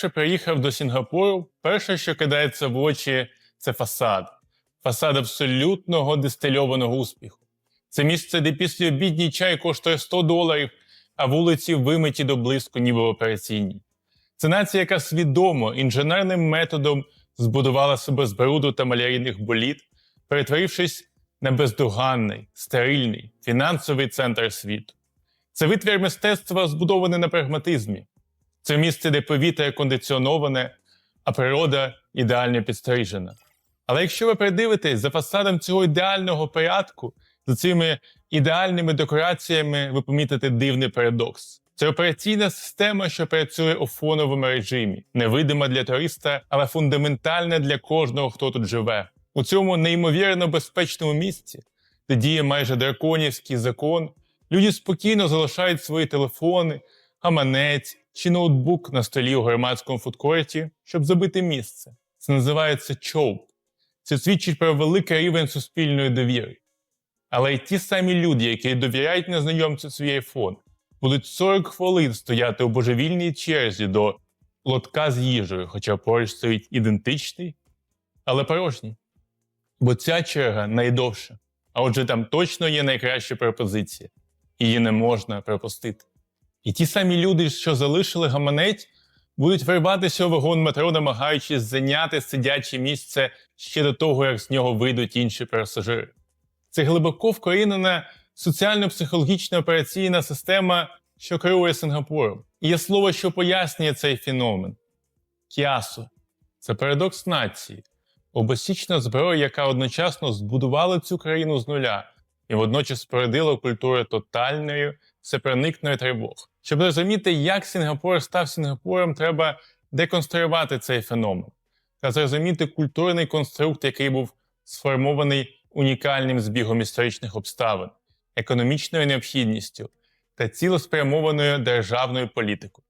вперше приїхав до Сінгапуру, перше, що кидається в очі, це фасад. Фасад абсолютного дистильованого успіху. Це місце, де після обідній чай коштує 100 доларів, а вулиці вимиті до блиску, ніби операційній. Це нація, яка свідомо інженерним методом збудувала себе з бруду та малярійних боліт, перетворившись на бездоганний, стерильний, фінансовий центр світу. Це витвір мистецтва, збудований на прагматизмі. Це місце, де повітря кондиціоноване, а природа ідеально підстрижена. Але якщо ви придивитесь за фасадом цього ідеального порядку, за цими ідеальними декораціями, ви помітите дивний парадокс. Це операційна система, що працює у фоновому режимі, невидима для туриста, але фундаментальна для кожного, хто тут живе. У цьому неймовірно безпечному місці, де діє майже драконівський закон, люди спокійно залишають свої телефони, гаманець чи ноутбук на столі у громадському фудкорті, щоб забити місце. Це називається чоук. Це свідчить про великий рівень суспільної довіри. Але й ті самі люди, які довіряють незнайомцю свій айфон, будуть 40 хвилин стояти у божевільній черзі до лотка з їжею, хоча поруч стоїть ідентичний, але порожній. Бо ця черга найдовша, а отже, там точно є найкраща пропозиція, її не можна пропустити. І ті самі люди, що залишили гаманець, будуть вирватися у вагон метро, намагаючись зайняти сидяче місце ще до того, як з нього вийдуть інші пасажири. Це глибоко вкорінена соціально-психологічна операційна система, що керує Сингапуром. І є слово, що пояснює цей феномен кіасу. Це парадокс нації, обосічна зброя, яка одночасно збудувала цю країну з нуля і водночас породила культуру тотальної, всепроникної тривог. Щоб розуміти, як Сінгапур став Сінгапуром, треба деконструювати цей феномен та зрозуміти культурний конструкт, який був сформований унікальним збігом історичних обставин, економічною необхідністю та цілеспрямованою державною політикою.